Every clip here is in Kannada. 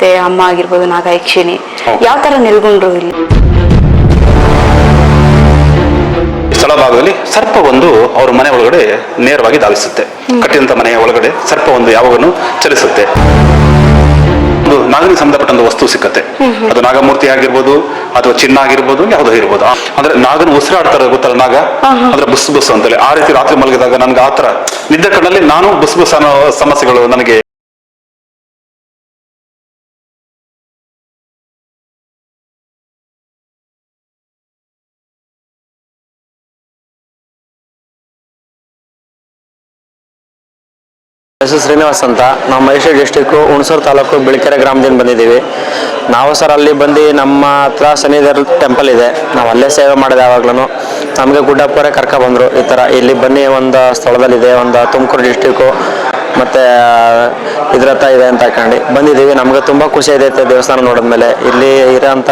ಮತ್ತೆ ಅಮ್ಮ ಆಗಿರ್ಬೋದು ನಾಗಯಕ್ಷಿಣಿ. ಯಾವ ತರ ನೆಲ್ಗೊಂಡ್ರು ಇಲ್ಲಿ? ಸ್ಥಳ ಭಾಗದಲ್ಲಿ ಸರ್ಪ ಒಂದು ಅವ್ರ ಮನೆ ಒಳಗಡೆ ನೇರವಾಗಿ ಧಾವಿಸುತ್ತೆ ಕಟ್ಟಿದಂತ ಮನೆಯ ಒಳಗಡೆ ಸರ್ಪ ಒಂದು ಯಾವಾಗನು ಚಲಿಸುತ್ತೆ. ಒಂದು ನಾಗನಿಗೆ ಸಂಬಂಧಪಟ್ಟಂತ ವಸ್ತು ಸಿಕ್ಕತ್ತೆ. ಅದು ನಾಗಮೂರ್ತಿ ಆಗಿರ್ಬೋದು ಅಥವಾ ಚಿನ್ನ ಆಗಿರ್ಬೋದು ಯಾವುದೋ ಇರ್ಬೋದು. ಅಂದ್ರೆ ನಾಗನ ಉಸಿರಾಡ್ತಾರೆ ಗೊತ್ತಲ್ಲ ನಾಗ? ಅಂದ್ರೆ ಬುಸ್ ಬುಸ್ ಅಂತೇಳಿ. ಆ ರೀತಿ ರಾತ್ರಿ ಮಲಗಿದಾಗ ನನ್ಗೆ ಆತರ ನಿದ್ದೆ ಕಣ್ಣಲ್ಲಿ ನಾನು ಬುಸ್ ಬುಸ್ ಅನ್ನೋ ಸಮಸ್ಯೆಗಳು ನನಗೆ ಹೆಸರು ಶ್ರೀನಿವಾಸ್ ಅಂತ. ನಾವು ಮೈಸೂರು ಡಿಸ್ಟಿಕ್ಕು ಹುಣಸೂರು ತಾಲೂಕು ಬಿಳಿಕೆರೆ ಗ್ರಾಮದಿಂದ ಬಂದಿದ್ದೀವಿ. ನಾವು ಸರ್ ಅಲ್ಲಿ ಬಂದು ನಮ್ಮ ಹತ್ರ ಸನ್ನಿಧರ್ ಟೆಂಪಲ್ ಇದೆ. ನಾವು ಅಲ್ಲೇ ಸೇವೆ ಮಾಡಿದೆ ಯಾವಾಗ್ಲೂ ನಮಗೆ ಗುಡ್ಡಪ್ಪರೇ ಕರ್ಕ ಬಂದರು ಈ ಥರ. ಇಲ್ಲಿ ಬನ್ನಿ ಒಂದು ಸ್ಥಳದಲ್ಲಿದೆ, ಒಂದು ತುಮಕೂರು ಡಿಸ್ಟಿಕ್ಕು. ಮತ್ತು ಇದ್ರ ಹತ್ರ ಇದೆ ಅಂತ ಹಾಕೊಂಡು. ಬಂದಿದ್ದೀವಿ. ನಮಗೆ ತುಂಬ ಖುಷಿ ಐತೆ ದೇವಸ್ಥಾನ ನೋಡಿದ್ಮೇಲೆ. ಇಲ್ಲಿ ಇರೋಂಥ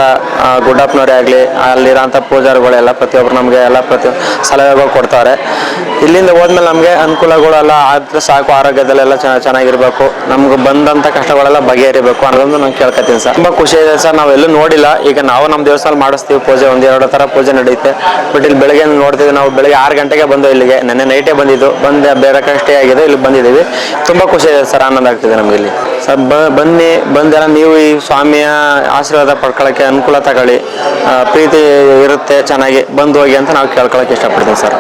ಗುಡ್ಡಪ್ಪನವರೇ ಆಗಲಿ, ಅಲ್ಲಿರೋಂಥ ಪೂಜಾರಿಗಳೆಲ್ಲ ಪ್ರತಿಯೊಬ್ಬರು ನಮಗೆ ಎಲ್ಲ ಪ್ರತಿ ಸಲಹೆಗಳು ಕೊಡ್ತಾರೆ. ಇಲ್ಲಿಂದ ಹೋದ್ಮೇಲೆ ನಮಗೆ ಅನುಕೂಲಗಳೆಲ್ಲ ಆದರೆ ಸಾಕು. ಆರೋಗ್ಯದಲ್ಲೆಲ್ಲ ಚೆನ್ನಾಗಿರಬೇಕು. ನಮ್ಗೆ ಬಂದಂಥ ಕಷ್ಟಗಳೆಲ್ಲ ಬಗೆಹರಿಬೇಕು ಅನ್ನೋದೊಂದು ನಾನು ಕೇಳ್ಕೊತೀನಿ ಸರ್. ತುಂಬ ಖುಷಿ ಇದೆ ಸರ್. ನಾವೆಲ್ಲೂ ನೋಡಿಲ್ಲ. ಈಗ ನಾವು ನಮ್ಮ ದೇವಸ್ಥಾನ ಮಾಡಿಸ್ತೀವಿ ಪೂಜೆ. ಒಂದು ಎರಡು ಥರ ಪೂಜೆ ನಡೆಯುತ್ತೆ. ಬಟ್ ಇಲ್ಲಿ ಬೆಳಗ್ಗೆ ನೋಡ್ತಿದ್ವಿ. ನಾವು ಬೆಳಗ್ಗೆ ಆರು ಗಂಟೆಗೆ ಬಂದು ಇಲ್ಲಿಗೆ. ನೆನ್ನೆ ನೈಟೇ ಬಂದಿದ್ದು. ಬಂದು, ಬೇರೆ ಕಷ್ಟೇ ಆಗಿದೆ. ಇಲ್ಲಿ ಬಂದಿದ್ದೀವಿ. ತುಂಬ ಖುಷಿ ಇದೆ ಸರ್ ಆನಂದ ಆಗ್ತಿದೆ ನಮ್ಗೆ ಇಲ್ಲಿ. ಸರ್ ಬ- ಬನ್ನಿ ಬಂದೆಲ್ಲ ನೀವು ಈ ಸ್ವಾಮಿಯ ಆಶೀರ್ವಾದ ಪಡ್ಕೊಳ್ಳೋಕ್ಕೆ ಅನುಕೂಲ ತಗೊಳ್ಳಿ. ಪ್ರೀತಿ ಇರುತ್ತೆ ಚೆನ್ನಾಗಿ ಬಂದು ಹೋಗಿ ಅಂತ ನಾವು ಕೇಳ್ಕೊಳಕ್ಕೆ ಇಷ್ಟಪಡ್ತೀವಿ ಸರ್.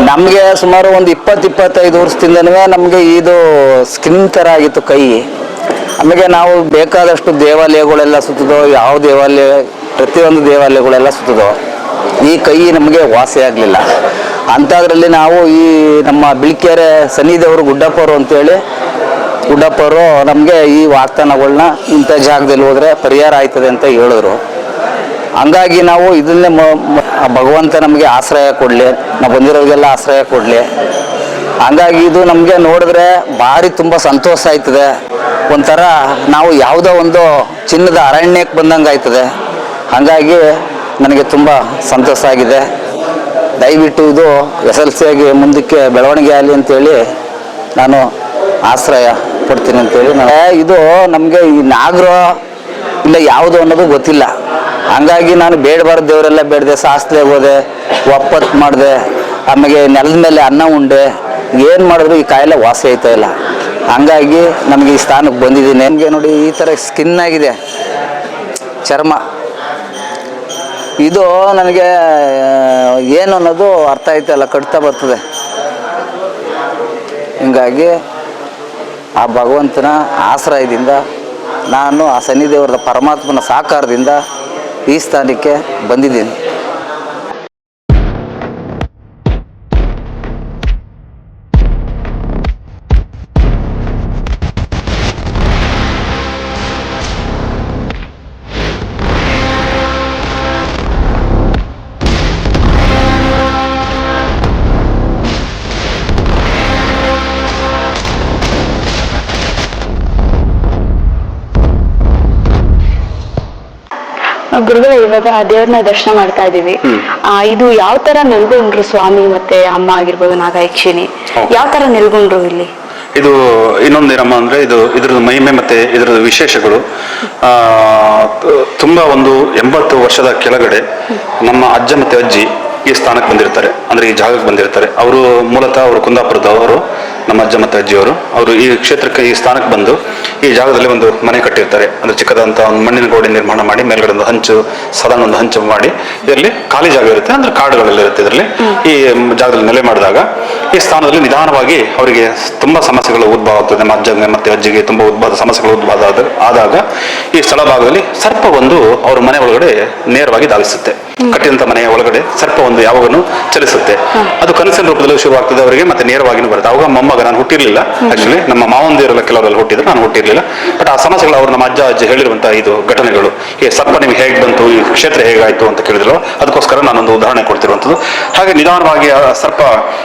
ನಮಗೆ ಸುಮಾರು ಒಂದು ಇಪ್ಪತ್ತು ಇಪ್ಪತ್ತೈದು ವರ್ಷದಿಂದನೂ ನಮಗೆ ಇದು ಸ್ಕಿನ್ ಥರ ಆಗಿತ್ತು ಕೈ. ನಮಗೆ ನಾವು ಬೇಕಾದಷ್ಟು ದೇವಾಲಯಗಳೆಲ್ಲ ಸುತ್ತಿದೋ ಯಾವ ದೇವಾಲಯ ಪ್ರತಿಯೊಂದು ದೇವಾಲಯಗಳೆಲ್ಲ ಸುತ್ತಿದೋ ಈ ಕೈ ನಮಗೆ ವಾಸಿ ಆಗಲಿಲ್ಲ. ಅಂಥದ್ರಲ್ಲಿ ನಾವು ಈ ನಮ್ಮ ಬಿಳಿಕೆರೆ ಸನ್ನಿಧಿಯವರು ಗುಡ್ಡಪ್ಪವರು ಅಂತೇಳಿ, ಗುಡ್ಡಪ್ಪವರು ನಮಗೆ ಈ ವಾಗ್ದಾನಗಳನ್ನ ಇಂಥ ಜಾಗದಲ್ಲಿ ಹೋದರೆ ಪರಿಹಾರ ಆಯ್ತದೆ ಅಂತ ಹೇಳಿದ್ರು. ಹಂಗಾಗಿ ನಾವು ಇದನ್ನೇ ಭಗವಂತ ನಮಗೆ ಆಶ್ರಯ ಕೊಡಲಿ, ನಾವು ಬಂದಿರೋರಿಗೆಲ್ಲ ಆಶ್ರಯ ಕೊಡಲಿ. ಹಂಗಾಗಿ ಇದು ನಮಗೆ ನೋಡಿದ್ರೆ ಭಾರಿ ತುಂಬ ಸಂತೋಷ ಆಯ್ತದೆ. ಒಂಥರ ನಾವು ಯಾವುದೋ ಒಂದು ಚಿನ್ನದ ಅರಣ್ಯಕ್ಕೆ ಬಂದಂಗೆ ಆಯ್ತದೆ ಹಾಗಾಗಿ ನನಗೆ ತುಂಬ ಸಂತೋಷ ಆಗಿದೆ. ದಯವಿಟ್ಟು ಇದು ಎಸ್ ಎಲ್ ಸಿ ಆಗಿ ಮುಂದಕ್ಕೆ ಬೆಳವಣಿಗೆ ಆಗಲಿ ಅಂತೇಳಿ ನಾನು ಆಶ್ರಯ ಕೊಡ್ತೀನಿ ಅಂತೇಳಿ ನಾನು ಇದು ನಮಗೆ ಈ ನಾಗ್ರೋ ಇಲ್ಲ ಯಾವುದು ಅನ್ನೋದು ಗೊತ್ತಿಲ್ಲ. ಹಂಗಾಗಿ ನಾನು ಬೇಡಬಾರ್ದು, ದೇವರೆಲ್ಲ ಬೇಡದೆ ಸಾಸ್ತೆ ಹೋದೆ, ಒಪ್ಪತ್ತು ಮಾಡಿದೆ ಆಮೇಲೆ ನೆಲದ ಮೇಲೆ ಅನ್ನ ಉಂಡೆ, ಏನು ಮಾಡಿದ್ರು ಈ ಕಾಯಿಲೆ ವಾಸಿ ಆಯ್ತಾ ಇಲ್ಲ. ಹಂಗಾಗಿ ನಮಗೆ ಈ ಸ್ಥಾನಕ್ಕೆ ಬಂದಿದ್ದೀನಿ. ನಮಗೆ ನೋಡಿ ಈ ಥರ ಸ್ಕಿನ್ ಆಗಿದೆ. ಚರ್ಮ. ಇದು ನನಗೆ ಏನು ಅನ್ನೋದು ಅರ್ಥ ಆಯ್ತಲ್ಲ ಕಟ್ತಾ ಬರ್ತದೆ. ಹಿಂಗಾಗಿ ಆ ಭಗವಂತನ ಆಶ್ರಯದಿಂದ ನಾನು ಆ ಶನಿದೇವರ ಪರಮಾತ್ಮನ ಸಾಕಾರದಿಂದ ಈ ಸ್ಥಾನಕ್ಕೆ ಬಂದಿದ್ದೀನಿ. ಗುರುಗಳ ಇವಾಗ ದೇವ್ರನ್ನ ದರ್ಶನ ಮಾಡ್ತಾ ಇದೀವಿ ಆ, ಇದು ಯಾವ ತರ ನೆಲ್ಗೊಂಡ್ರು ಸ್ವಾಮಿ ಮತ್ತೆ ಅಮ್ಮ ಆಗಿರ್ಬೋದು ನಾಗಾಯಕ್ಷಿಣಿ. ಯಾವ ತರ ನೆಲ್ಗೊಂಡ್ರು ಇಲ್ಲಿ? ಇದು ಇನ್ನೊಂದೇನಮ್ಮ ಅಂದ್ರೆ ಇದು ಇದ್ರದ್ದು ಮಹಿಮೆ ಮತ್ತೆ ಇದ್ರದ್ದು ವಿಶೇಷಗಳು. ಆ, ತುಂಬಾ ಒಂದು ಎಂಬತ್ತು ವರ್ಷದ ಕೆಳಗಡೆ ನಮ್ಮ ಅಜ್ಜ ಮತ್ತೆ ಅಜ್ಜಿ ಈ ಸ್ಥಾನಕ್ಕೆ ಬಂದಿರ್ತಾರೆ. ಅಂದ್ರೆ ಈ ಜಾಗಕ್ಕೆ ಬಂದಿರ್ತಾರೆ. ಅವರು ಮೂಲತಃ ಅವರು ಕುಂದಾಪುರದವರು. ನಮ್ಮ ಅಜ್ಜ ಮತ್ತು ಅಜ್ಜಿಯವರು, ಅವರು ಈ ಕ್ಷೇತ್ರಕ್ಕೆ, ಈ ಸ್ಥಾನಕ್ಕೆ ಬಂದು ಈ ಜಾಗದಲ್ಲಿ ಒಂದು ಮನೆ ಕಟ್ಟಿರ್ತಾರೆ. ಅಂದ್ರೆ ಚಿಕ್ಕದಂತ ಒಂದು ಮಣ್ಣಿನ ಗೋಡೆ ನಿರ್ಮಾಣ ಮಾಡಿ, ಮೇಲ್ಗಡೆ ಒಂದು ಹಂಚು, ಸಾಧಾರಣ ಒಂದು ಹಂಚು ಮಾಡಿ, ಇದರಲ್ಲಿ ಖಾಲಿ ಜಾಗ ಇರುತ್ತೆ, ಅಂದ್ರೆ ಕಾಡುಗಳಲ್ಲಿ ಇರುತ್ತೆ ಇದರಲ್ಲಿ. ಈ ಜಾಗದಲ್ಲಿ ನೆಲೆ ಮಾಡಿದಾಗ ಈ ಸ್ಥಾನದಲ್ಲಿ ನಿಧಾನವಾಗಿ ಅವರಿಗೆ ತುಂಬಾ ಸಮಸ್ಯೆಗಳು ಉದ್ಭವ ಆಗ್ತದೆ. ನಮ್ಮ ಅಜ್ಜಗೆ ಮತ್ತೆ ಅಜ್ಜಿಗೆ ತುಂಬಾ ಉದ್ಭವ ಸಮಸ್ಯೆಗಳು ಉದ್ಭವ ಆದಾಗ ಈ ಸ್ಥಳ ಭಾಗದಲ್ಲಿ ಸರ್ಪ ಒಂದು ಅವ್ರ ಮನೆ ಒಳಗಡೆ ನೇರವಾಗಿ ಧಾವಿಸುತ್ತೆ ಕಟ್ಟಿದಂತ ಮನೆಯ ಒಳಗಡೆ ಸರ್ಪ ಒಂದು ಯಾವಾಗನು ಚಲಿಸುತ್ತೆ. ಅದು ಕನಸಿನ ರೂಪದಲ್ಲಿ ಶುರುವಾಗ್ತದೆ ಅವರಿಗೆ ಮತ್ತೆ ನೇರವಾಗಿನೂ ಬರುತ್ತೆ. ಅವಾಗ ಮೊಮ್ಮಗ ನಾನು ಹುಟ್ಟಿರ್ಲಿಲ್ಲ ಆಕ್ಚುಲಿ ನಮ್ಮ ಮಾವಂದಿರಲ್ಲ ಕೆಲವರೆಲ್ಲ ಹುಟ್ಟಿದ್ರು ನಾನು ಹುಟ್ಟಿರ್ಲಿಲ್ಲ. ಬಟ್ ಆ ಸಮಸ್ಯೆಗಳು ಅವ್ರು ನಮ್ಮ ಅಜ್ಜ ಅಜ್ಜಿ ಹೇಳಿರುವಂತಹ ಇದು ಘಟನೆಗಳು. ಈ ಸರ್ಪ ನಿಮ್ಗೆ ಹೇಗೆ ಬಂತು ಈ ಕ್ಷೇತ್ರ ಹೇಗಾಯ್ತು ಅಂತ ಕೇಳಿದ್ರು ಅದಕ್ಕೋಸ್ಕರ ನಾನೊಂದು ಉದಾಹರಣೆ ಕೊಡ್ತಿರುವಂಥದ್ದು. ಹಾಗೆ ನಿಧಾನವಾಗಿ ಆ ಸರ್ಪ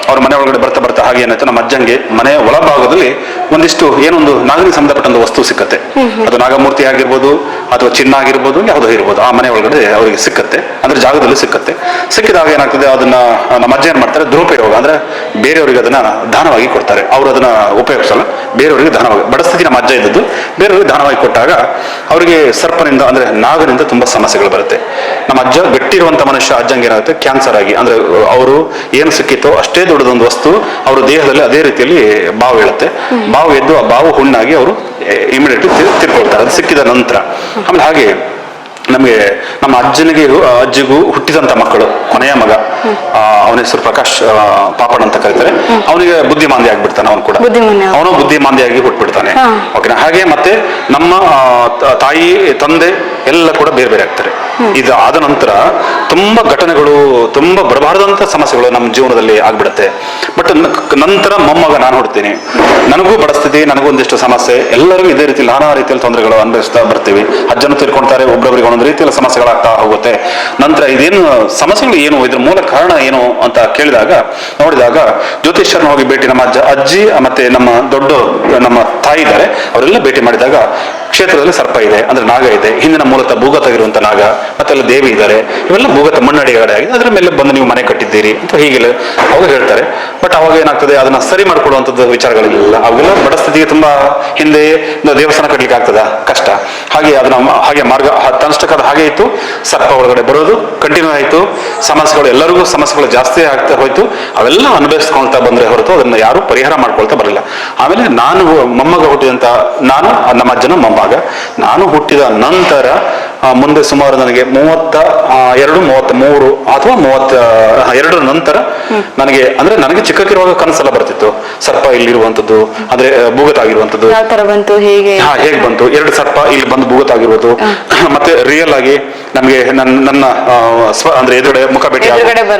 ಅವ್ರ ಮನೆ ಒಳಗಡೆ ಬರ್ತಾ ಬರ್ತಾ ಹಾಗೆ ಏನಾಯ್ತು ನಮ್ಮ ಅಜ್ಜಂಗೆ ಮನೆಯ ಒಳಭಾಗದಲ್ಲಿ ಒಂದಿಷ್ಟು ಏನೊಂದು ನಾಗರಿಕ ಸಂಬಂಧಪಟ್ಟಂತ ವಸ್ತು ಸಿಕ್ಕತ್ತೆ. ಅದು ನಾಗಮೂರ್ತಿ ಆಗಿರ್ಬೋದು ಅಥವಾ ಚಿನ್ನ ಆಗಿರ್ಬೋದು ಯಾವುದೋ ಇರ್ಬೋದು ಆ ಮನೆ ಒಳಗಡೆ ಅವರಿಗೆ ಸಿಕ್ಕತ್ತೆ. ಅಂದ್ರೆ ಜಾಗದಲ್ಲಿ ಸಿಕ್ಕತ್ತೆ. ಸಿಕ್ಕಿದಾಗ ಏನಾಗ್ತದೆ ಅದನ್ನ ನಮ್ಮ ಅಜ್ಜ ಏನ್ ಮಾಡ್ತಾರೆ ದುರುಪಯೋಗ ಅಂದ್ರೆ ಬೇರೆಯವರಿಗೆ ಅದನ್ನ ದಾನವಾಗಿ ಕೊಡ್ತಾರೆ. ಅವ್ರು ಅದನ್ನ ಉಪಯೋಗಿಸಲ್ಲ ಬೇರೆಯವರಿಗೆ ದಾನವಾಗಿ ಬಡಸ್ಥಿತಿ ನಮ್ಮ ಅಜ್ಜ ಇದ್ದದ್ದು. ಬೇರೆಯವರಿಗೆ ದಾನವಾಗಿ ಕೊಟ್ಟಾಗ ಅವರಿಗೆ ಸರ್ಪನಿಂದ ಅಂದ್ರೆ ನಾಗರಿಂದ ತುಂಬಾ ಸಮಸ್ಯೆಗಳು ಬರುತ್ತೆ. ನಮ್ಮ ಅಜ್ಜ ಗಟ್ಟಿರುವಂತ ಮನುಷ್ಯ ಅಜ್ಜಂಗೆ ಏನಾಗುತ್ತೆ ಕ್ಯಾನ್ಸರ್ ಆಗಿ ಅಂದ್ರೆ ಅವರು ಏನು ಸಿಕ್ಕಿತೋ ಅಷ್ಟೇ ದೊಡ್ಡದೊಂದು ವಸ್ತು ಅವರ ದೇಹದಲ್ಲಿ ಅದೇ ರೀತಿಯಲ್ಲಿ ಬಾವು ಹೇಳುತ್ತೆ. ಬಾವು ಎದ್ದು ಆ ಬಾವು ಹುಣ್ಣಾಗಿ ಅವರು ಇಮಿಡಿಯೇಟ್ ತಿರ್ಕೊಳ್ತಾರೆ. ಅದು ಸಿಕ್ಕಿದ ನಂತರ. ಆಮೇಲೆ ಹಾಗೆ ನಮಗೆ ನಮ್ಮ ಅಜ್ಜನಿಗೆ ಅಜ್ಜಿಗೂ ಹುಟ್ಟಿದಂತ ಮಕ್ಕಳು ಕೊನೆಯ ಮಗ. ಆ, ಅವನ ಹೆಸರು ಪ್ರಕಾಶ್ ಪಾಪಣ್ ಪಾಪಡ್ ಅಂತ ಕರೀತಾರೆ. ಅವನಿಗೆ ಬುದ್ಧಿಮಾಂದಿ ಆಗ್ಬಿಡ್ತಾನೆ ಅವನು ಕೂಡ. ಅವನು ಬುದ್ಧಿಮಾಂದಿಯಾಗಿ ಹುಟ್ಬಿಡ್ತಾನೆ. ಓಕೆನಾ? ಹಾಗೆ ಮತ್ತೆ ನಮ್ಮ ತಾಯಿ ತಂದೆ ಎಲ್ಲ ಕೂಡ ಬೇರೆ ಬೇರೆ ಆಗ್ತಾರೆ. ಇದು ಆದ ನಂತರ ತುಂಬಾ ಘಟನೆಗಳು, ತುಂಬಾ ಬರಬಾರದಂತ ಸಮಸ್ಯೆಗಳು ನಮ್ಮ ಜೀವನದಲ್ಲಿ ಆಗ್ಬಿಡುತ್ತೆ. ಬಟ್ ನಂತರ ಮೊಮ್ಮಗ ನಾನು ಹೊಡ್ತೀನಿ. ನನಗೂ ಬಡಸ್ಥಿತಿ ನನಗೂ ಒಂದಿಷ್ಟು ಸಮಸ್ಯೆ. ಎಲ್ಲರಿಗೂ ಇದೇ ರೀತಿ ನಾನಾ ರೀತಿಯಲ್ಲಿ ತೊಂದರೆಗಳು ಅನುಭವಿಸ್ತಾ ಬರ್ತೀವಿ. ಅಜ್ಜನ ತಿರ್ಕೊಳ್ತಾರೆ ಒಬ್ಬೊಬ್ಬರಿಗೆ ಒಂದೊಂದು ರೀತಿಯಲ್ಲಿ ಸಮಸ್ಯೆಗಳಾಗ್ತಾ ಹೋಗುತ್ತೆ. ನಂತರ ಇದೇನು, ಸಮಸ್ಯೆಗಳು ಏನು, ಇದ್ರ ಮೂಲ ಕಾರಣ ಏನು ಅಂತ ಕೇಳಿದಾಗ, ನೋಡಿದಾಗ ಜ್ಯೋತಿಷ್ಯರನ್ನ ಹೋಗಿ ಭೇಟಿ ನಮ್ಮ ಅಜ್ಜ, ಅಜ್ಜಿ ಮತ್ತೆ ನಮ್ಮ ದೊಡ್ಡ, ನಮ್ಮ ತಾಯಿ ಇದ್ದಾರೆ. ಅವರೆಲ್ಲ ಭೇಟಿ ಮಾಡಿದಾಗ ಕ್ಷೇತ್ರದಲ್ಲಿ ಸರ್ಪ ಇದೆ, ಅಂದ್ರೆ ನಾಗ ಇದೆ, ಹಿಂದಿನ ಮೂಲತಃ ಭೂಗತಗಿರುವಂತ ನಾಗ ಮತ್ತೆ ಅಲ್ಲಿ ದೇವಿ ಇದ್ದಾರೆ, ಇವೆಲ್ಲ ಭೂಗತ ಮಣ್ಣಡಿಗಡೆ ಆಗಿದೆ, ಅದ್ರ ಮೇಲೆ ಬಂದು ನೀವು ಮನೆ ಕಟ್ಟಿದ್ದೀರಿ ಅಂತ ಹೀಗೆಲ್ಲ ಅವಾಗ ಹೇಳ್ತಾರೆ. ಬಟ್ ಅವಾಗ ಏನಾಗ್ತದೆ, ಅದನ್ನ ಸರಿ ಮಾಡ್ಕೊಳ್ಳುವಂಥದ್ದು ವಿಚಾರಗಳಿಲ್ಲ ಅವೆಲ್ಲ ಬಡ ಸ್ಥಿತಿಗೆ ತುಂಬಾ ಹಿಂದೆ ದೇವಸ್ಥಾನ ಕಟ್ಟಲಿಕ್ಕೆ ಆಗ್ತದ, ಕಷ್ಟ. ಹಾಗೆ ಅದನ್ನ ಹಾಗೆ ಮಾರ್ಗ ತನ್ನಷ್ಟಕ್ಕೆ ಅದು ಹಾಗೆ ಇತ್ತು, ಸರ್ಪ ಒಳಗಡೆ ಬರೋದು ಕಂಟಿನ್ಯೂ ಆಯಿತು, ಸಮಸ್ಯೆಗಳು ಎಲ್ಲರಿಗೂ ಸಮಸ್ಯೆಗಳು ಜಾಸ್ತಿ ಆಗ್ತಾ ಹೋಯ್ತು, ಅವೆಲ್ಲ ಅನುಭವಿಸ್ಕೊಳ್ತಾ ಬಂದ್ರೆ ಹೊರತು ಅದನ್ನ ಯಾರು ಪರಿಹಾರ ಮಾಡ್ಕೊಳ್ತಾ ಬರಲಿಲ್ಲ. ಆಮೇಲೆ ನಾನು ಮೊಮ್ಮಗ ಹುಟ್ಟಿದಂತ, ನಾನು, ನಮ್ಮ ಅಜ್ಜನ ಮೊಮ್ಮಗ ನಾನು ಹುಟ್ಟಿದ ನಂತರ ಮುಂದೆ ಸುಮಾರು ನನಗೆ ಮೂವತ್ತ ಎರಡು ಮೂವತ್ತ ಮೂರು ಅಥವಾ ಮೂವತ್ತ ಎರಡರ ನಂತರ ನನಗೆ ಅಂದ್ರೆ ನನಗೆ ಚಿಕ್ಕಕ್ಕಿರುವಾಗ ಕನಸೆಲ್ಲ ಬರ್ತಿತ್ತು. ಸರ್ಪ ಇಲ್ಲಿರುವಂತದ್ದು ಅಂದ್ರೆ ಭೂಗತ ಆಗಿರುವಂತದ್ದು ಹೇಗೆ? ಹಾ ಹೇಗ್ ಬಂತು? ಎರಡು ಸರ್ಪ ಇಲ್ಲಿ ಬಂದು ಭೂಗತಾಗಿರೋದು ಮತ್ತೆ ರಿಯಲ್ ಆಗಿ ನಮ್ಗೆ ನನ್ನ ಸ್ವ ಅಂದ್ರೆ ಎದುರುಗಡೆ ಮುಖ ಭೇಟಿ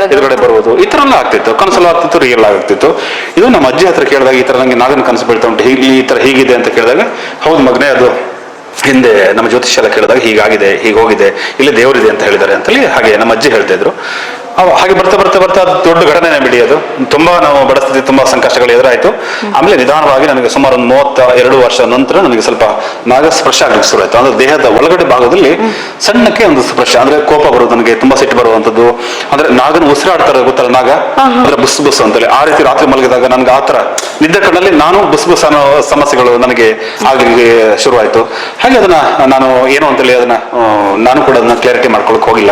ಎದುರುಗಡೆ. ಬರುವುದು. ಈ ತರ ಎಲ್ಲ ಆಗ್ತಿತ್ತು. ಕನಸಲ್ಲ ಆಗ್ತಿತ್ತು ರಿಯಲ್ ಆಗ್ತಿತ್ತು. ಇದು ನಮ್ಮ ಅಜ್ಜಿ ಹತ್ರ ಕೇಳಿದಾಗ ಈ ತರ ನಂಗೆ ನಾಗನ ಕನಸು ಬೀಳ್ತಾ ಉಂಟು. ಹೀಗೆ ಈ ತರ ಹೀಗಿದೆ ಅಂತ ಕೇಳಿದಾಗ ಹೌದು ಮಗನೇ ಅದು ಹಿಂದೆ ನಮ್ಮ ಜ್ಯೋತಿಷ್ಯ ಎಲ್ಲ ಕೇಳಿದಾಗ ಹೀಗಾಗಿದೆ, ಹೀಗೆ ಹೋಗಿದೆ, ಇಲ್ಲಿ ದೇವರಿದೆ ಅಂತ ಹೇಳಿದ್ದಾರೆ ಅಂತೇಳಿ ಹಾಗೆ ನಮ್ಮ ಅಜ್ಜಿ ಹೇಳ್ತಾ ಇದ್ರು. ಹಾಗೆ ಬರ್ತಾ ಬರ್ತಾ ಬರ್ತಾ ದೊಡ್ಡ ಘಟನೆ ಅದು ತುಂಬಾ ನಾವು ಬಡಸ್ಥಿತಿ ತುಂಬಾ ಸಂಕಷ್ಟಗಳು ಎದುರಾಯ್ತು. ಆಮೇಲೆ ನಿಧಾನವಾಗಿ ನನಗೆ ಸುಮಾರು ಒಂದು ಮೂವತ್ತ ಎರಡು ವರ್ಷ ನಂತರ ನನಗೆ ಸ್ವಲ್ಪ ನಾಗ ಸ್ಪರ್ಶ ಆಗ್ಲಿಕ್ಕೆ ಶುರು ಆಯ್ತು. ಅಂದ್ರೆ ದೇಹದ ಒಳಗಡೆ ಭಾಗದಲ್ಲಿ ಸಣ್ಣಕ್ಕೆ ಒಂದು ಸ್ಪರ್ಶ. ಅಂದ್ರೆ ಕೋಪ ಬರೋದು ನನಗೆ ತುಂಬಾ ಸಿಟ್ಟು ಬರುವಂತದ್ದು. ಅಂದ್ರೆ ನಾಗನ ಉಸಿರಾಡ್ತಾರೆ ಗೊತ್ತಲ್ಲ ನಾಗ? ಅಂದ್ರೆ ಬುಸ್ ಬುಸ್ ಅಂತೇಳಿ. ಆ ರೀತಿ ರಾತ್ರಿ ಮಲಗಿದಾಗ ನನ್ಗೆ ಆತರ ನಿದ್ದೆ ಕಣ್ಣಲ್ಲಿ ನಾನು ಬುಸ್ ಬುಸ್ ಅನ್ನೋ ಸಮಸ್ಯೆಗಳು ನನಗೆ ಆಗ್ಲಿಕ್ಕೆ ಶುರುವಾಯ್ತು. ಹಾಗೆ ಅದನ್ನ ನಾನು ಏನು ಅಂತೇಳಿ ಅದನ್ನ ನಾನು ಕೂಡ ಅದನ್ನ ಕ್ಲಾರಿಟಿ ಮಾಡ್ಕೊಳಕ್ ಹೋಗಿಲ್ಲ.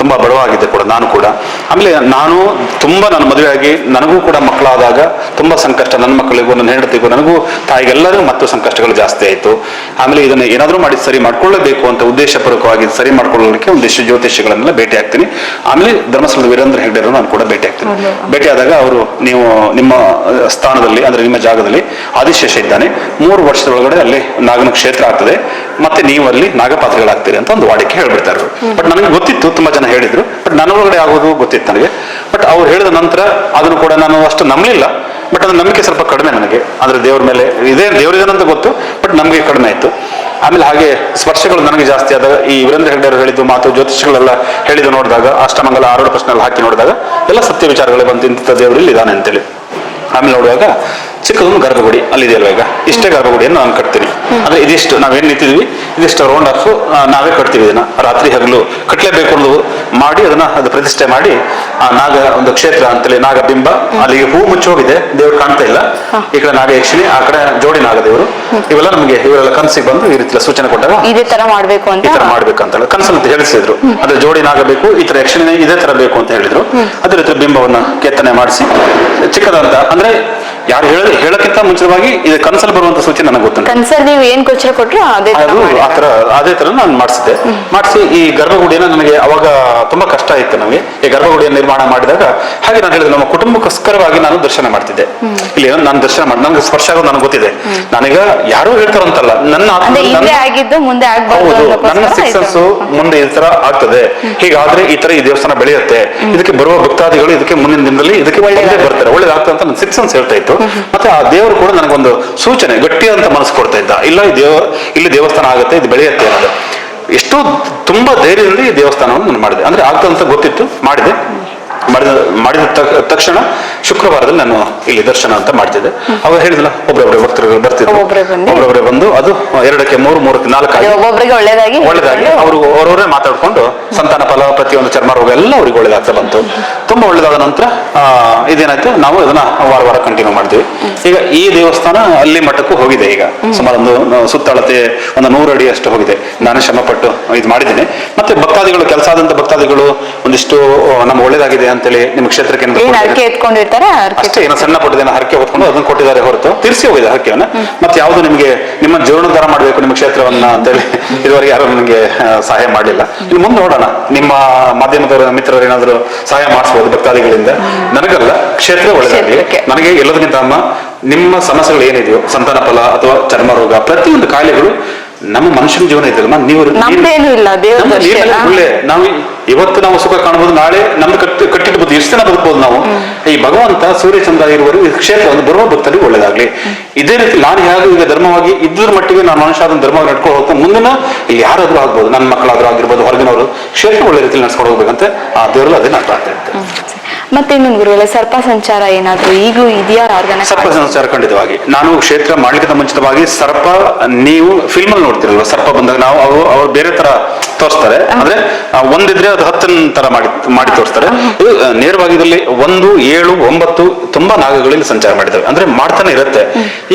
ತುಂಬಾ ಬಡವಾಗಿದ್ದೆ ಕೂಡ ನಾನು ಕೂಡ. ಆಮೇಲೆ ನಾನು ತುಂಬಾ ನನ್ನ ಮದುವೆಯಾಗಿ ನನಗೂ ಕೂಡ ಮಕ್ಕಳಾದಾಗ ತುಂಬಾ ಸಂಕಷ್ಟ ನನ್ನ ಮಕ್ಕಳಿಗೂ ನನ್ನ ಹೆಂಡತಿಗೂ ನನಗೂ ತಾಯಿಗೆಲ್ಲರಿಗೂ ಮತ್ತು ಸಂಕಷ್ಟಗಳು ಜಾಸ್ತಿ ಆಯ್ತು. ಆಮೇಲೆ ಇದನ್ನ ಏನಾದರೂ ಮಾಡಿ ಸರಿ ಮಾಡ್ಕೊಳ್ಳಬೇಕು ಅಂತ ಉದ್ದೇಶಪೂರ್ವಕವಾಗಿ ಸರಿ ಮಾಡ್ಕೊಳ್ಳಲಿಕ್ಕೆ ಒಂದಿಷ್ಟು ಜ್ಯೋತಿಷಿಗಳನ್ನೆಲ್ಲ ಭೇಟಿ ಆಗ್ತೀನಿ. ಆಮೇಲೆ ಧರ್ಮಸ್ಥಳದ ವೀರೇಂದ್ರ ಹೆಗ್ಡೆರು ನಾನು ಕೂಡ ಭೇಟಿ ಆಗ್ತೀನಿ. ಭೇಟಿ ಆದಾಗ ಅವರು ನೀವು ನಿಮ್ಮ ಸ್ಥಾನದಲ್ಲಿ ಅಂದ್ರೆ ನಿಮ್ಮ ಜಾಗದಲ್ಲಿ ಆದಿಶೇಷ ಇದ್ದಾನೆ. ಮೂರು ವರ್ಷದೊಳಗಡೆ ಅಲ್ಲಿ ನಾಗನ ಕ್ಷೇತ್ರ ಆಗ್ತದೆ. ಮತ್ತೆ ನೀವು ಅಲ್ಲಿ ನಾಗಪಾತ್ರಗಳಾಗ್ತೀರಿ ಅಂತ ಒಂದು ವಾಡಿಕೆ ಹೇಳ್ಬಿಡ್ತಾರೆ ಬಟ್ ನನಗೆ ಗೊತ್ತಿತ್ತು ತುಂಬಾ ಜನ ಹೇಳಿದ್ರು. ಬಟ್ ನನ್ನ ಒಳಗಡೆ ಆಗೋದು ಗೊತ್ತಿತ್ತು ನನಗೆ. ಬಟ್ ಅವ್ರು ಹೇಳಿದ ನಂತರ ಅದನ್ನು ಕೂಡ ನಾನು ಅಷ್ಟು ನಂಬಲಿಲ್ಲ. ಬಟ್ ಅದು ನಂಬಿಕೆ ಸ್ವಲ್ಪ ಕಡಿಮೆ ನನಗೆ. ಅಂದ್ರೆ ದೇವ್ರ ಮೇಲೆ ಇದೇ ದೇವರಿದಾನಂತ ಗೊತ್ತು ಬಟ್ ನಮಗೆ ಕಡಿಮೆ ಆಯ್ತು. ಆಮೇಲೆ ಹಾಗೆ ಸ್ಪರ್ಶಗಳು ನನಗೆ ಜಾಸ್ತಿ ಆದಾಗ ಈ ವೀರೇಂದ್ರ ಹೆಗ್ಡೆ ಅವರು ಹೇಳಿದ್ದು ಮಾತು ಜ್ಯೋತಿಷಗಳೆಲ್ಲ ಹೇಳಿದ್ದು ನೋಡಿದಾಗ, ಅಷ್ಟಮಂಗಲ ಆರೋಡ ಪ್ರಶ್ನೆಲ್ಲ ಹಾಕಿ ನೋಡಿದಾಗ ಎಲ್ಲ ಸತ್ಯ ವಿಚಾರಗಳೇ ಬಂದಿಂತ ಇಂಥ ದೇವರು ಇಲ್ಲಿ ಇದಾನೆ ಅಂತೇಳಿ. ಆಮೇಲೆ ನೋಡುವಾಗ ಚಿಕ್ಕದೊಂದು ಗರ್ಭಗುಡಿ ಅಲ್ಲಿದೆಯಲ್ವ ಈಗ? ಇಷ್ಟೇ ಗರ್ಭಗುಡಿಯನ್ನು ನಾನು ಕಟ್ತೀನಿ. ಅಂದ್ರೆ ಇದಿಷ್ಟು ನಾವೇನ್ ನಿಂತಿದ್ವಿ ಇದಿಷ್ಟು ರೌಂಡ್ ಆಫ್ ನಾವೇ ಕಟ್ತೀವಿ ಇದನ್ನ. ರಾತ್ರಿ ಹಗಲು ಕಟ್ಲೇಬೇಕು ಅನ್ನೋದು ಮಾಡಿ ಅದನ್ನ ಅದು ಪ್ರತಿಷ್ಠೆ ಮಾಡಿ ಆ ನಾಗ ಒಂದು ಕ್ಷೇತ್ರ ಅಂತೇಳಿ ನಾಗಬಿಂಬ ಅಲ್ಲಿಗೆ ಹೂ ಮುಚ್ಚೋಗಿದೆ ದೇವ್ರು ಕಾಣ್ತಾ ಇಲ್ಲ. ಈ ಕಡೆ ನಾಗ ಯಕ್ಷಿಣಿ ಆ ಕಡೆ ಜೋಡಿ ನಾಗ ದೇವರು. ಇವೆಲ್ಲ ನಮಗೆ ಇವರೆಲ್ಲ ಕನಸಿಗೆ ಬಂದು ಈ ರೀತಿ ಸೂಚನೆ ಕೊಟ್ಟಾಗ ಇದೇ ತರ ಮಾಡ್ಬೇಕು ಅಂತ ಈ ತರ ಮಾಡ್ಬೇಕು ಅಂತ ಕನಸಲ್ಲಿ ಹೇಳಿಸಿದ್ರು. ಅದ್ರ ಜೋಡಿನಾಗಬೇಕು ಈ ತರ ಯಕ್ಷಿಣಿ ಇದೇ ತರ ಬೇಕು ಅಂತ ಹೇಳಿದ್ರು. ಅದೇ ರೀತಿ ಬಿಂಬವನ್ನ ಕೆತ್ತನೆ ಮಾಡಿಸಿ. ಚಿಕ್ಕದಂತ ಅಂದ್ರೆ ಯಾರು ಹೇಳ ಹೇಳಕ್ಕಿಂತ ಮುಂಚಿತವಾಗಿ ಇದು ಕನ್ಸಲ್ ಬರುವಂತ ಸೂಚನೆ ನನಗೆ ಗೊತ್ತು ಕನ್ಸರ್ ನೀವು ಏನ್ ಗೋಚರ ಕೊಟ್ರು ಅದೇ ತರ ಅದು ಆ ತರ ಅದೇ ತರ ನಾನು ಮಾಡಿಸಿದ್ದೆ. ಮಾಡಿಸಿ ಈ ಗರ್ಭಗುಡಿಯನ್ನ ನನಗೆ ಅವಾಗ ತುಂಬಾ ಕಷ್ಟ ಇತ್ತು ನಮಗೆ. ಈ ಗರ್ಭಗುಡಿಯನ್ನು ನಿರ್ಮಾಣ ಮಾಡಿದಾಗ ಹಾಗೆ ನಾನು ಹೇಳಿದೆ ನಮ್ಮ ಕುಟುಂಬಕ್ಕೋಸ್ಕರವಾಗಿ ನಾನು ದರ್ಶನ ಮಾಡ್ತಿದ್ದೆ. ಇಲ್ಲಿ ಏನೋ ನಾನು ದರ್ಶನ ಮಾಡಿ ನನಗೆ ಸ್ಪರ್ಶ ಆಗೋದು ನನಗೆ ಗೊತ್ತಿದೆ. ನನಗ ಯಾರು ಹೇಳ್ತಾರಂತಲ್ಲ ನನ್ನ ಆತ್ಮ ಅಂದ್ರೆ ನನ್ನ- ಆಗಿದ್ದು ಮುಂದೆ ಹೌದು ನನ್ನ ಸಿಕ್ಸನ್ಸ್ ಮುಂದೆ ಈ ತರ ಆಗ್ತದೆ. ಹೀಗಾದ್ರೆ ಈ ತರ ಈ ದೇವಸ್ಥಾನ ಬೆಳೆಯುತ್ತೆ. ಇದಕ್ಕೆ ಬರುವ ಭಕ್ತಾದಿಗಳು ಇದಕ್ಕೆ ಮುಂದಿನ ದಿನದಲ್ಲಿ ಇದಕ್ಕೆ ಒಳ್ಳೆ ಬರ್ತಾರೆ. ಒಳ್ಳೇದಾಗ್ತದೆ ಅಂತ ನನ್ನ ಸಿಕ್ಸನ್ಸ್ ಹೇಳ್ತಾ ಇತ್ತು. ಮತ್ತೆ ಆ ದೇವರು ಕೂಡ ನನಗೊಂದು ಸೂಚನೆ, ಗಟ್ಟಿಯಾದಂತ ಮನಸ್ಸು ಕೊಡ್ತಾ ಇದ್ದ. ಇಲ್ಲ, ಈ ದೇವ, ಇಲ್ಲಿ ದೇವಸ್ಥಾನ ಆಗುತ್ತೆ, ಇದು ಬೆಳೆಯುತ್ತೆ ಅನ್ನೋದು. ಎಷ್ಟೋ ತುಂಬಾ ಧೈರ್ಯದಲ್ಲಿ ಈ ದೇವಸ್ಥಾನವನ್ನು ನಾನು ಮಾಡಿದೆ. ಅಂದ್ರೆ ಆಗ್ತದಂತ ಅಂತ ಗೊತ್ತಿತ್ತು, ಮಾಡಿದೆ. ಮಾಡಿದ ಮಾಡಿದ ತಕ್ಷಣ ಶುಕ್ರವಾರದಲ್ಲಿ ನಾನು ಇಲ್ಲಿ ದರ್ಶನ ಅಂತ ಮಾಡ್ತಿದ್ದೆ. ಅವಾಗ ಹೇಳಿದಲ್ಲ ಒಬ್ಬರೊಬ್ಬರೇ ಭಕ್ತರು ಬರ್ತಿದ್ರು? ಒಬ್ಬರೊಬ್ಬರೇ ಬಂದು? ಅದು ಎರಡಕ್ಕೆ ಮೂರು ಮೂರಕ್ಕೆ ನಾಲ್ಕು ಒಬ್ಬೊಬ್ಬರಿಗೆ ಒಳ್ಳೇದಾಗಿ? ಒಳ್ಳೇದಾಗಿ. ಅವರು ಅವರವರೇ ಮಾತಾಡ್ಕೊಂಡು ಸಂತಾನ ಫಲ ಪ್ರತಿಯೊಂದು ಚರ್ಮ ರೋಗ ಎಲ್ಲ ಅವ್ರಿಗೆ ಒಳ್ಳೇದಾಗ್ತಾ ಬಂತು. ತುಂಬಾ ಒಳ್ಳೇದಾದ ನಂತರ ಇದೇನಾಯ್ತು? ನಾವು ಇದನ್ನ ವಾರ ವಾರ ಕಂಟಿನ್ಯೂ ಮಾಡ್ತೀವಿ. ಈಗ ಈ ದೇವಸ್ಥಾನ ಅಲ್ಲಿ ಮಠಕ್ಕೂ ಹೋಗಿದೆ ಈಗ. ಸುಮಾರು ಒಂದು ಸುತ್ತಳತೆ ಒಂದು ನೂರು ಅಡಿ ಅಷ್ಟು ಹೋಗಿದೆ. ನಾನು ಶ್ರಮಪಟ್ಟು ಇದು ಮಾಡಿದ್ದೇನೆ. ಮತ್ತೆ ಭಕ್ತಾದಿಗಳು ಕೆಲಸ ಆದಂತ ಭಕ್ತಾದಿಗಳು ಒಂದಿಷ್ಟು ನಮ್ಗೆ ಒಳ್ಳೇದಾಗಿದೆ ಅಂತೇಳಿ ನಿಮ್ಮ ಕ್ಷೇತ್ರಕ್ಕೆ ಏನಾದ್ರು ಏನ್? ಅರ್ಕೆ ಎತ್ಕೊಂಡಿರ್ತಾರೆ? ಅಷ್ಟೇ ಏನೋ ಸಣ್ಣ ಪುಟ್ಟದೇನೋ ಹರಕೆ ಹೊತ್ಕೊಂಡು ಅದನ್ನ ಕೊಟ್ಟಿದ್ದಾರೆ ಹೊರತು ತಿರ್ಸಿ ಹೋಗಿದೆ ಹರಕೆಯನ್ನ. ಮತ್ತೆ ಯಾವುದು ನಿಮಗೆ ನಿಮ್ಮ ಜೀರ್ಣೋದ್ಧಾರ ಮಾಡಬೇಕು ನಿಮ್ಮ ಕ್ಷೇತ್ರವನ್ನ ಅಂತೇಳಿ ಇದುವರೆಗೆ ಯಾರು ನನಗೆ ಸಹಾಯ ಮಾಡಲಿಲ್ಲ. ಇನ್ನು ಮುಂದೆ ನೋಡೋಣ. ನಿಮ್ಮ ಮಾಧ್ಯಮದವರ ಮಿತ್ರರು ಏನಾದ್ರು ಸಹಾಯ ಮಾಡಿಸ್ಬೋದು ಭಕ್ತಾದಿಗಳಿಂದ. ನನಗಲ್ಲ ಕ್ಷೇತ್ರ ಒಳ್ಳೆದಾಗಲಿ. ನನಗೆ ಎಲ್ಲದಕ್ಕಿಂತ ಅಮ್ಮ ನಿಮ್ಮ ಸಮಸ್ಯೆಗಳು ಏನಿದೆಯೋ ಸಂತಾನ ಫಲ ಅಥವಾ ಚರ್ಮ ರೋಗ ಪ್ರತಿಯೊಂದು ಕಾಯಿಲೆಗಳು ನಮ್ಮ ಮನುಷ್ಯನ ಜೀವನ ಇದೆಯಲ್ಲ ನೀವು ನಾವು ಇವತ್ತು ನಾವು ಸುಖ ಕಾಣಬಹುದು ನಾಳೆ ನಮ್ದು ಕಟ್ಟಿ ಕಟ್ಟಿಡ್ಬೋದು ಎಷ್ಟು ದಿನ ಬದುಕಬಹುದು ನಾವು? ಈ ಭಗವಂತ ಸೂರ್ಯಚಂದ್ರ ಇರುವವರು ಈ ಕ್ಷೇತ್ರವನ್ನು ಬರುವ ಭಕ್ತರಿಗೆ ಒಳ್ಳೇದಾಗ್ಲಿ. ಇದೇ ರೀತಿ ನಾನು ಹೇಗೂ ಈಗ ಧರ್ಮವಾಗಿ ಇದ್ರ ಮಟ್ಟಿಗೆ ನಾನು ಮನುಷ್ಯ ಅದನ್ನ ಧರ್ಮ ಮುಂದಿನ ಯಾರಾದ್ರೂ ಆಗ್ಬೋದು, ನನ್ನ ಮಕ್ಕಳಾದ್ರೂ ಆಗಿರ್ಬೋದು, ಹೊರಗಿನವರು, ಕ್ಷೇತ್ರ ಒಳ್ಳೆ ರೀತಿಯಲ್ಲಿ ನಡ್ಸ್ಕೊಂಡು ಹೋಗ್ಬೇಕಂತ. ಆ ದೇವರಲ್ಲಿ ಅದೇ ಪ್ರಾರ್ಥನೆ ಇರ್ತೇನೆ ಮತ್ತೆ ಇನ್ನೊಂದು ಗುರುಗಳೇ ಸರ್ಪ ಸಂಚಾರ ಏನಾದ್ರು ಈಗಲೂ ಇದೆಯಾ ಆರ್ಗನ ಸರ್ಪ ಸಂಚಾರ ಖಂಡಿತವಾಗಿ. ನಾನು ಕ್ಷೇತ್ರ ಮಾಡ್ಲಿಕ್ಕಿಂತ ಮುಂಚಿತವಾಗಿ ಸರ್ಪ ನೀವು ಫಿಲ್ಮ್ ಅಲ್ಲಿ ನೋಡ್ತಿರಲ್ವ? ಸರ್ಪ ಬಂದಾಗ ನಾವು ಅವರು ಅವ್ರು ಬೇರೆ ತರ ತೋರಿಸ್ತಾರೆ. ಅಂದ್ರೆ ಒಂದಿದ್ರೆ ಅದು ಹತ್ತನ ತರ ಮಾಡಿ ಮಾಡಿ ತೋರಿಸ್ತಾರೆ. ಇದು ನೇರವಾಗಿ ಇದರಲ್ಲಿ ಒಂದು ಏಳು ಒಂಬತ್ತು ತುಂಬಾ ನಾಗಗಳಲ್ಲಿ ಸಂಚಾರ ಮಾಡಿದ್ರು. ಅಂದ್ರೆ ಮಾಡ್ತಾನೆ ಇರುತ್ತೆ.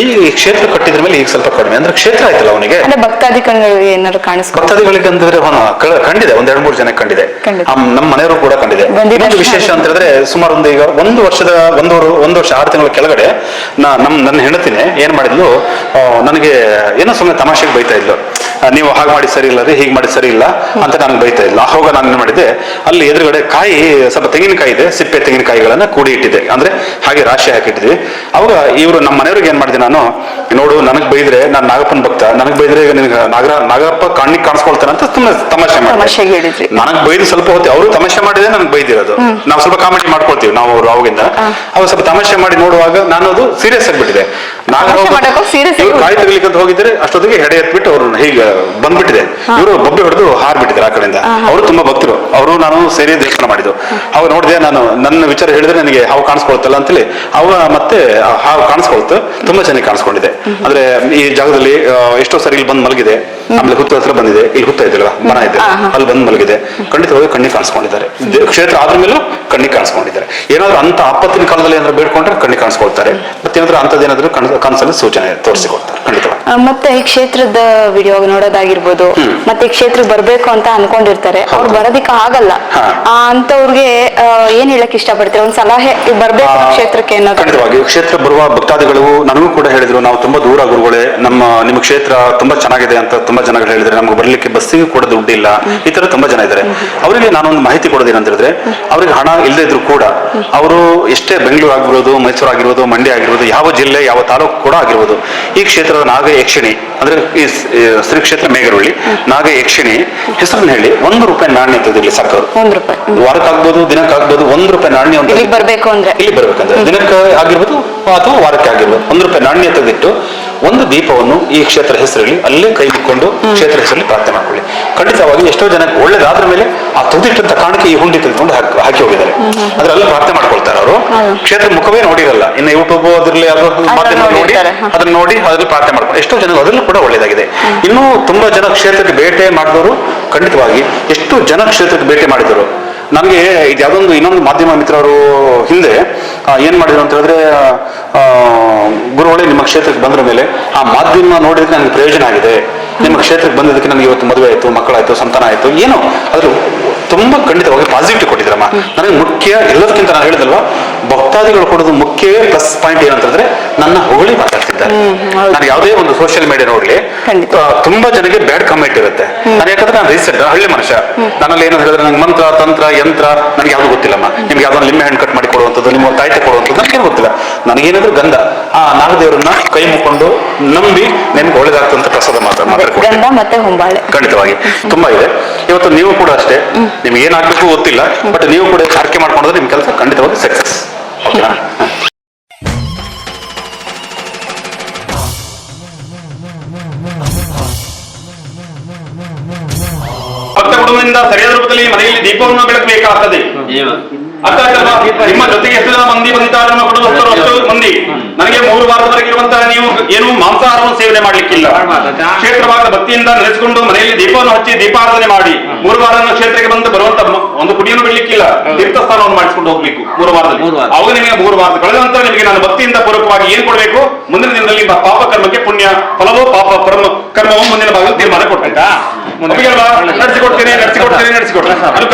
ಈ ಕ್ಷೇತ್ರ ಕಟ್ಟಿದ್ರ ಮೇಲೆ ಈಗ ಸ್ವಲ್ಪ ಕಡಿಮೆ. ಅಂದ್ರೆ ಕ್ಷೇತ್ರ ಆಯ್ತಲ್ಲ ಅವನಿಗೆ? ಭಕ್ತಾಧಿಕಾರಿಗಳಿಗೆ ಏನಾದ್ರು ಕಾಣಿಸ್ಕೊ ಭಕ್ತಾದಿಗಳಿಗೆ ಅಂದ್ರೆ ಕಂಡಿದೆ. ಒಂದ್ ಎರಡ್ ಮೂರು ಜನ ಕಂಡಿದೆ. ನಮ್ಮ ಮನೆಯವರು ಕೂಡ ಕಂಡಿದೆ. ಇನ್ನೊಂದು ವಿಶೇಷ ಅಂತ ಹೇಳಿದ್ರೆ ಸುಮಾರು ಒಂದು ಈಗ ಒಂದು ವರ್ಷದ ಒಂದೂರು ಒಂದು ವರ್ಷ ಆರು ತಿಂಗಳ ಕೆಳಗಡೆ ನಾ ನಮ್ ನನ್ನ ಹೆಣತಿನಿ ಏನ್ ಮಾಡಿದ್ಲು ನನಗೆ ಏನೋ ಸುಮ್ಮನೆ ತಮಾಷೆಗೆ ಬೈತಾ ಇದ್ಲು. ನೀವು ಹಾಗೆ ಮಾಡಿ ಸರಿ ಇಲ್ಲ ರೀ ಹೀಗೆ ಮಾಡಿ ಸರಿ ಇಲ್ಲ ಅಂತ ನಾನು ಬೈತಾ ಇಲ್ಲ ಹೋಗ ನಾನು ಏನ್ ಮಾಡಿದ್ದೆ ಅಲ್ಲಿ ಎದುರುಗಡೆ ಕಾಯಿ ಸ್ವಲ್ಪ ತೆಂಗಿನಕಾಯಿ ಇದೆ ಸಿಪ್ಪೆ ತೆಂಗಿನಕಾಯಿಗಳನ್ನ ಕೂಡಿ ಇಟ್ಟಿದೆ ಅಂದ್ರೆ ಹಾಗೆ ರಾಶಿ ಹಾಕಿಟ್ಟಿದ್ವಿ ಅವಾಗ ಇವರು ನಮ್ಮ ಮನೆಯವ್ರಿಗೆ ಏನ್ ಮಾಡಿದೆ ನಾನು ನೋಡು ನನಗ್ ಬೈದ್ರೆ ನಾನು ನಾಗಪ್ಪನ ಭಕ್ತ ನನಗ್ ಬೈದ್ರೆ ಈಗ ನಿನಗೆ ನಾಗರ ನಾಗಪ್ಪ ಕಣ್ಣಿಗೆ ಕಾಣಿಸ್ಕೊಳ್ತಾನಂತ ಅಂತ ಸುಮ್ಮನೆ ತಮಾಷೆ ಹೇಳಿದ್ರಿ. ನನಗ್ ಬೈದು ಸ್ವಲ್ಪ ಹೊತ್ತಿ ಅವರು ತಮಾಷೆ ಮಾಡಿದ್ರೆ ನನಗೆ ಬೈದಿರೋದು. ನಾವು ಸ್ವಲ್ಪ ಕಾಮಿಡಿ ಮಾಡ್ಕೊಳ್ತೀವಿ ನಾವು ಅವ್ರು ಅವಾಗಿಂದ. ಅವಾಗ ಸ್ವಲ್ಪ ತಮಾಷೆ ಮಾಡಿ ನೋಡುವಾಗ ನಾನು ಅದು ಸೀರಿಯಸ್ ಆಗಿಬಿಟ್ಟಿದೆ. ಕಾಯಿ ತೆಗಿಲಿಕ್ಕೆ ಅಂತ ಹೋಗಿದ್ರೆ ಅಷ್ಟೊತ್ತಿಗೆ ಹೆಡೆ ಎತ್ಬಿಟ್ಟು ಅವ್ರು ಹೀಗೆ ಬಂದ್ಬಿಟ್ಟಿದೆ. ಇವರು ಬೊಬ್ಬೆ ಹೊಡೆದು ಹಾರ್ಬಿಟ್ಟಿದ್ದಾರೆ ಆ ಕಡೆಯಿಂದ. ಅವರು ತುಂಬಾ ಭಕ್ತರು. ಅವರು ನಾನು ಸೇರಿ ದೇವಸ್ಥಾನ ಮಾಡಿದ್ದು. ಅವಾಗ ನೋಡಿದೆ ನಾನು ನನ್ನ ವಿಚಾರ ಹೇಳಿದ್ರೆ ನನಗೆ ಹಾವು ಕಾಣಿಸ್ಕೊಳ್ತಲ್ಲ ಅಂತೇಳಿ ಅವ ಮತ್ತೆ ಹಾವು ಕಾಣಿಸ್ಕೊಳ್ತು ತುಂಬಾ ಚೆನ್ನಾಗಿ ಕಾಣಿಸ್ಕೊಂಡಿದೆ. ಅಂದ್ರೆ ಈ ಜಾಗದಲ್ಲಿ ಎಷ್ಟೋ ಸರಿ ಇಲ್ಲಿ ಬಂದು ಮಲಗಿದೆ. ಆಮೇಲೆ ಹುತ್ತ ಹತ್ರ ಬಂದಿದೆ. ಇಲ್ಲಿ ಹುತ್ತ ಇದೆಯಲ್ಲ ಮನ ಇದೆ. ಅಲ್ಲಿ ಬಂದು ಮಲಗಿದೆ. ಖಂಡಿತವಾಗಿ ಕಣ್ಣಿಗೆ ಕಾಣಿಸ್ಕೊಂಡಿದ್ದಾರೆ. ಕ್ಷೇತ್ರ ಆದ್ರ ಮೇಲೂ ಕಣ್ಣಿಗೆ ಕಾಣಿಸ್ಕೊಂಡಿದ್ದಾರೆ. ಏನಾದ್ರು ಅಂತ ಆಪತ್ತಿನ ಕಾಲದಲ್ಲಿ ಏನಾದ್ರು ಬೇಡ್ಕೊಂಡ್ರೆ ಕಣ್ಣಿಗೆ ಕಾಣಿಸ್ಕೊಳ್ತಾರೆ. ಮತ್ತೇನಾದ್ರೂ ಅಂತದೇನಾದ್ರೂ ಏನಾದ್ರೂ ಕನಸಲ್ಲಿ ಸೂಚನೆ ತೋರಿಸಿಕೊಡ್ತಾರೆ. ಖಂಡಿತ ಮತ್ತೆ ಈ ಕ್ಷೇತ್ರದ ವಿಡಿಯೋ ನೋಡೋದಾಗಿರ್ಬೋದು ಮತ್ತೆ ಈ ಕ್ಷೇತ್ರಕ್ಕೆ ಬರ್ಬೇಕು ಅಂತ ಅನ್ಕೊಂಡಿರ್ತಾರೆ. ಅವ್ರು ಬರೋದಿಕ್ಕೆ ಆಗಲ್ಲ. ಅಂತವ್ರಿಗೆ ಏನ್ ಹೇಳಕ್ ಇಷ್ಟಪಡ್ತೀರಾ? ಒಂದ್ ಸಲಹೆ ಬರ್ಬೇಕು ಕ್ಷೇತ್ರಕ್ಕೆ ಖಂಡಿತವಾಗಿ. ಕ್ಷೇತ್ರ ಬರುವ ಭಕ್ತಾದಿಗಳು ನನಗೂ ಕೂಡ ಹೇಳಿದ್ರು ನಾವು ತುಂಬಾ ದೂರ ಗುರುಗಳೇ ನಮ್ಮ ನಿಮ್ಮ ಕ್ಷೇತ್ರ ತುಂಬಾ ಚೆನ್ನಾಗಿದೆ ಅಂತ ತುಂಬಾ ಜನಗಳು ಹೇಳಿದ್ರೆ. ನಮ್ಗೆ ಬರ್ಲಿಕ್ಕೆ ಬಸ್ಸಿಗೂ ಕೂಡ ದುಡ್ಡಿಲ್ಲ. ಈ ತರ ತುಂಬಾ ಜನ ಇದ್ದಾರೆ. ಅವರಿಗೆ ನಾನೊಂದು ಮಾಹಿತಿ ಕೊಡೋದೇನಂತ ಹೇಳಿದ್ರೆ ಅವರಿಗೆ ಹಣ ಇಲ್ಲದೆ ಇದ್ರು ಕೂಡ ಅವರು ಎಷ್ಟೇ ಬೆಂಗಳೂರು ಆಗಿರ್ಬೋದು ಮೈಸೂರು ಆಗಿರ್ಬೋದು ಮಂಡ್ಯ ಆಗಿರ್ಬೋದು ಯಾವ ಜಿಲ್ಲೆ ಯಾವ ತಾಲೂಕು ಕೂಡ ಆಗಿರ್ಬೋದು ಈ ಕ್ಷೇತ್ರದ ನಾಗ ಯಕ್ಷಿಣಿ ಅಂದ್ರೆ ಈ ಶ್ರೀ ಕ್ಷೇತ್ರ ಮೇಗರಳ್ಳಿ ನಾಗ ಯಕ್ಷಿಣಿ ಹೆಸರನ್ನ ಹೇಳಿ ಒಂದು ರೂಪಾಯಿ ನಾಣ್ಯ ಇಲ್ಲಿ ಸರ್ಕಾರ ಒಂದ್ ರೂಪಾಯಿ. ವಾರಕ್ಕಾಗ್ಬೋದು ದಿನಕ್ಕಾಗ್ಬೋದು ಒಂದ್ ರೂಪಾಯಿ ನಾಣ್ಯ ಅಂತ ಇಲ್ಲಿಗ್ ಬರ್ಬೇಕು ಅಂದ್ರೆ ಇಲ್ಲಿ ಬರ್ಬೇಕಂದ್ರೆ ದಿನಕ್ಕೆ ಆಗಿರ್ಬೋದು ಅಥವಾ ವಾರಕ್ಕೆ ಆಗಿರ್ಬೋದು ಒಂದ್ ರೂಪಾಯಿ ನಾಣ್ಯ ತೆಗೆದಿಟ್ಟು ಒಂದು ದೀಪವನ್ನು ಈ ಕ್ಷೇತ್ರ ಹೆಸರಲ್ಲಿ ಅಲ್ಲೇ ಕೈ ಮುಕ್ಕೊಂಡು ಕ್ಷೇತ್ರ ಹೆಸರಲ್ಲಿ ಪ್ರಾರ್ಥನೆ ಮಾಡ್ಕೊಳ್ಳಿ. ಖಂಡಿತವಾಗಿ ಎಷ್ಟೋ ಜನಕ್ಕೆ ಒಳ್ಳೇದಾದ್ರ ಮೇಲೆ ಆ ತುದಿಟ್ಟಂತ ಕಾಣಿಕೆ ಈ ಹುಂಡಿ ತೆಗೆದುಕೊಂಡು ಹಾಕಿ ಹಾಕಿ ಹೋಗಿದ್ದಾರೆ. ಅದ್ರಲ್ಲಿ ಅಲ್ಲಿ ಪ್ರಾರ್ಥನೆ ಮಾಡ್ಕೊಳ್ತಾರೆ ಅವರು. ಕ್ಷೇತ್ರ ಮುಖವೇ ನೋಡಿರಲ್ಲ. ಇನ್ನು ಯೂಟ್ಯೂಬ್ ಅದ್ರಲ್ಲಿ ಮಾಧ್ಯಮ ನೋಡಿ ಅದನ್ನ ನೋಡಿ ಅದ್ರಲ್ಲಿ ಪ್ರಾರ್ಥನೆ ಮಾಡ್ಕೊಂಡು ಎಷ್ಟೋ ಜನ ಅದರಲ್ಲೂ ಕೂಡ ಒಳ್ಳೇದಾಗಿದೆ. ಇನ್ನೂ ತುಂಬಾ ಜನ ಕ್ಷೇತ್ರಕ್ಕೆ ಭೇಟಿ ಮಾಡಿದವರು ಖಂಡಿತವಾಗಿ ಎಷ್ಟು ಜನ ಕ್ಷೇತ್ರಕ್ಕೆ ಭೇಟಿ ಮಾಡಿದರು. ನನಗೆ ಇದು ಯಾವುದೊಂದು ಇನ್ನೊಂದು ಮಾಧ್ಯಮ ಮಿತ್ರರು ಹಿಂದೆ ಏನ್ ಮಾಡಿದ್ರು ಅಂತ ಹೇಳಿದ್ರೆ ಆ, ಗುರುಗಳೇ ನಿಮ್ಮ ಕ್ಷೇತ್ರಕ್ಕೆ ಬಂದ್ರ ಮೇಲೆ ಆ ಮಾಧ್ಯಮ ನೋಡಿದ್ರೆ ನನಗೆ ಪ್ರಯೋಜನ ಆಗಿದೆ. ನಿಮ್ಮ ಕ್ಷೇತ್ರಕ್ಕೆ ಬಂದಿದ್ದಕ್ಕೆ ನನಗೆ ಇವತ್ತು ಮದುವೆ ಆಯ್ತು, ಮಕ್ಕಳಾಯ್ತು, ಸಂತಾನ ಆಯ್ತು, ಏನೋ. ಅದ್ರ ತುಂಬಾ ಖಂಡಿತವಾಗಿ ಪಾಸಿಟಿವ್ ಕೊಟ್ಟಿದ್ರಮ್ಮ ನನಗೆ ಮುಖ್ಯ ಎಲ್ಲದಕ್ಕಿಂತ ನಾನು ಹೇಳಿದಲ್ವಾ ಭಕ್ತಾದಿಗಳು ಕೊಡೋದು ಮುಖ್ಯವೇ ಪ್ಲಸ್ ಪಾಯಿಂಟ್ ಏನಂತಂದ್ರೆ ನನ್ನ ಹೊಗಳಿ ಮಾತಾಡ್ತಿದ್ದಾರೆ. ನಾನು ಯಾವುದೇ ಒಂದು ಸೋಷಿಯಲ್ ಮೀಡಿಯಾ ನೋಡ್ಲಿ ತುಂಬಾ ಜನಕ್ಕೆ ಬ್ಯಾಡ್ ಕಮೆಂಟ್ ಇರುತ್ತೆ. ನಾನು ಯಾಕಂದ್ರೆ ನಾನು ರೀಸೆಂಟ್ ಹಳ್ಳಿ ಮನುಷ್ಯ. ನನ್ನಲ್ಲಿ ಏನಂತ ಹೇಳಿದ್ರೆ ನಂಗೆ ಮಂತ್ರ ತಂತ್ರ ಯಂತ್ರ ನನಗೆ ಯಾವ್ದು ಗೊತ್ತಿಲ್ಲಮ್ಮ. ನಿಮ್ಗೆ ಯಾವ್ದೊಂದು ಲಿಂಬೆ ಹಣ್ಣು ಕಟ್ ಮಾಡಿ ಕೊಡುವಂಥದ್ದು ನಿಮ್ಮ ತಾಯ್ತ ಕೊಡುವಂಥದ್ದು ನನಗೇನು ಗೊತ್ತಿಲ್ಲ. ನನಗೇನಾದ್ರೂ ಗಂಧ ಆ ನಾಗದೇವರನ್ನ ಕೈ ಮುಕ್ಕೊಂಡು ನಂಬಿ ನಿಮ್ಗೆ ಒಳ್ಳೇದಾಗ್ತಂತ ಪ್ರಸಾದ ಮಾತ್ರ ಮಾತಾಡ್ಕೊಂಡು ಖಂಡಿತವಾಗಿ. ತುಂಬಾ ಇದೆ. ಇವತ್ತು ನೀವು ಕೂಡ ಅಷ್ಟೇ. ನಿಮ್ಗೆ ಏನಾಗ್ಬೇಕು ಗೊತ್ತಿಲ್ಲ ಬಟ್ ನೀವು ಕೂಡ ಆರ್ಕೆ ಮಾಡ್ಕೊಂಡ್ರೆ ನಿಮ್ ಕೆಲಸ ಖಂಡಿತವಾಗಿ ಸಕ್ಸಸ್ ಭಕ್ತ ಕುಟುಂಬದಿಂದ ಸರಿಯಾದ ರೂಪದಲ್ಲಿ ಮನೆಯಲ್ಲಿ ದೀಪವನ್ನು ಬೆಳಕಬೇಕಾಗ್ತದೆ. ಅರ್ಥ ಆಯ್ತಲ್ವಾ ನಿಮ್ಮ ಜೊತೆಗೆ ಎಷ್ಟು ಜನ ಮಂದಿ ಬಂದಿದ್ದಾರೆ ನಮ್ಮ ಕುಟುಂಬಸ್ಥರು ಅಷ್ಟು ಮಂದಿ. ನನಗೆ ಮೂರು ವಾರದವರೆಗೆ ಇರುವಂತಹ ನೀವು ಏನು ಮಾಂಸಾಹಾರವನ್ನು ಸೇವನೆ ಮಾಡ್ಲಿಕ್ಕಿಲ್ಲ. ಕ್ಷೇತ್ರವಾದ ಭಕ್ತಿಯಿಂದ ನೆನೆಸಿಕೊಂಡು ಮನೆಯಲ್ಲಿ ದೀಪವನ್ನು ಹಚ್ಚಿ ದೀಪಾರಾಧನೆ ಮಾಡಿ ಮೂರು ವಾರ ಕ್ಷೇತ್ರಕ್ಕೆ ಬಂದು ಬರುವಂತ ಒಂದು ಪುಡಿಯನ್ನು ಬಿಡ್ಲಿಕ್ಕಿಲ್ಲ. ತೀರ್ಥ ಸ್ಥಾನವನ್ನು ಮಾಡಿಸಿಕೊಂಡು ಹೋಗ್ಬೇಕು ಮೂರು ವಾರದಲ್ಲಿ. ಅವಾಗ ನಿಮಗೆ ಮೂರು ವಾರ ಕಳೆದ ನಂತರ ನಿಮಗೆ ನಾನು ಭಕ್ತಿಯಿಂದ ಪೂರ್ವಕವಾಗಿ ಏನ್ ಕೊಡಬೇಕು? ಮುಂದಿನ ದಿನದಲ್ಲಿ ಪಾಪ ಕರ್ಮಕ್ಕೆ ಪುಣ್ಯ ಫಲವೋ ಪಾಪ ಕರ್ಮವೋ ಮುಂದಿನ ಭಾಗದಲ್ಲಿ ತೀರ್ಮಾನ ಕೊಡ್ತೈತಾ ನಡೆಸಿಕೊಡ್ತೇನೆ ನಡೆಸಿಕೊಡ್ತೇನೆ ನಡೆಸಿಕೊಡ್ತೇನೆ.